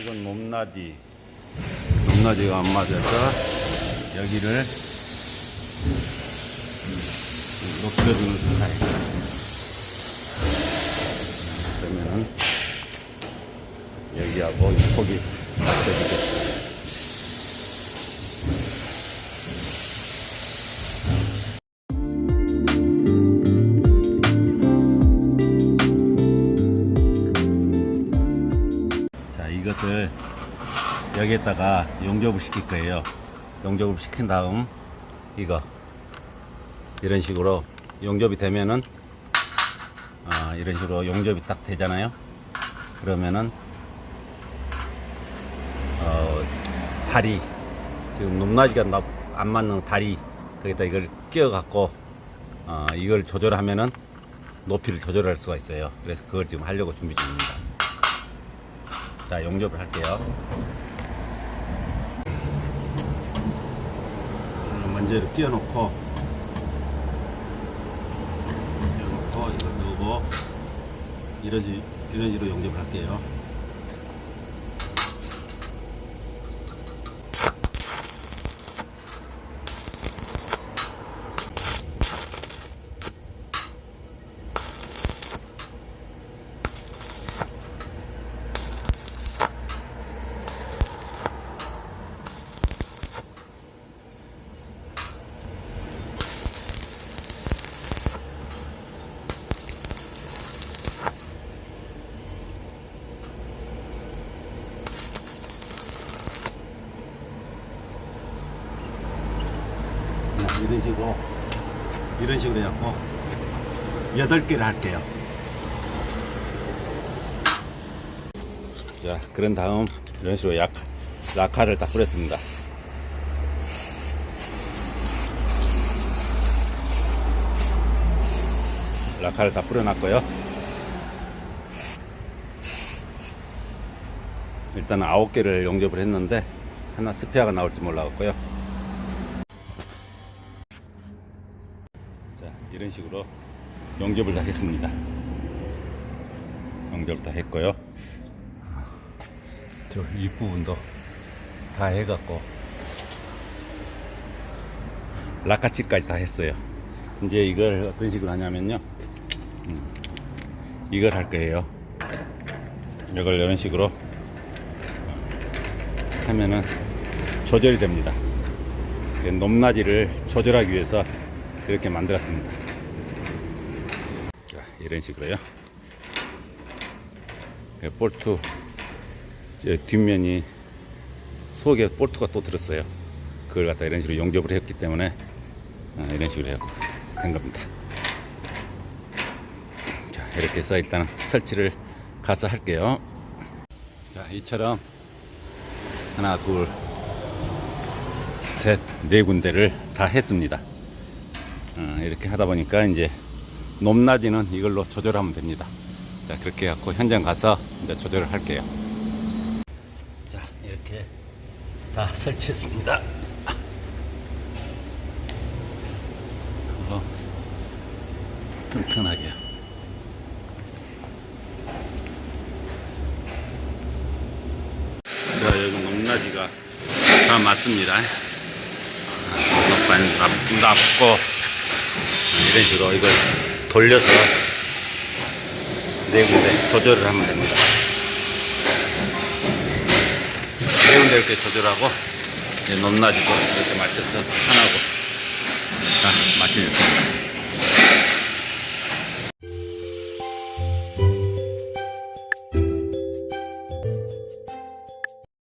이건 높낮이. 높낮이가 안 맞아서 여기를 높여주는 스타일. 그러면은 여기하고 이 폭이 맞춰지겠어요. 자, 여기에다가 용접을 시킬 거예요. 용접을 시킨 다음 이거 이런 식으로 용접이 되면은 아, 이런 식으로 용접이 딱 되잖아요. 그러면은 어, 다리 지금 높낮이가 나- 안 맞는 다리 거기다 이걸 끼워 갖고 어, 이걸 조절하면은 높이를 조절할 수가 있어요. 그래서 그걸 지금 하려고 준비 중입니다. 자, 용접을 할게요. 이렇게 끼워놓고, 끼워놓고, 이걸 넣고, 이런, 식- 이런 식으로 용접을 할게요. 자, 이런 식으로, 이런 식으로 해갖고, 여덟 개를 할게요. 자, 그런 다음, 이런 식으로 약, 라카를 딱 뿌렸습니다. 라카를 다 뿌려놨고요. 일단 아홉 개를 용접을 했는데 하나 스페어가 나올지 몰라갖고요. 식으로 용접을 다 했습니다. 용접을 다 했고요. 저 윗부분도 다 해갖고 라카치까지 다 했어요. 이제 이걸 어떤 식으로 하냐면요. 음, 이걸 할 거예요. 이걸 이런 식으로 하면은 조절이 됩니다. 그 높낮이를 조절하기 위해서 이렇게 만들었습니다. 자, 이런 식으로요. 그 볼트 저 뒷면이 속에 볼트가 또 들었어요. 그걸 갖다 이런 식으로 용접을 했기 때문에 아, 이런 식으로 해된 겁니다. 자, 이렇게 해서 일단 설치를 가서 할게요. 자, 이처럼 하나, 둘, 셋, 네 군데를 다 했습니다. 어, 이렇게 하다 보니까 이제 높낮이는 이걸로 조절하면 됩니다. 자, 그렇게 해갖고 현장 가서 이제 조절을 할게요. 자, 이렇게 다 설치했습니다. 어, 튼튼하게. 자, 여기 높낮이가 다 맞습니다. 높반 납고 이런 식으로 이걸 돌려서 네 군데 조절을 하면 됩니다. 네 군데 이렇게 조절하고 이제 높낮이도 이렇게 맞춰서 하나고 다 맞춰졌습니다.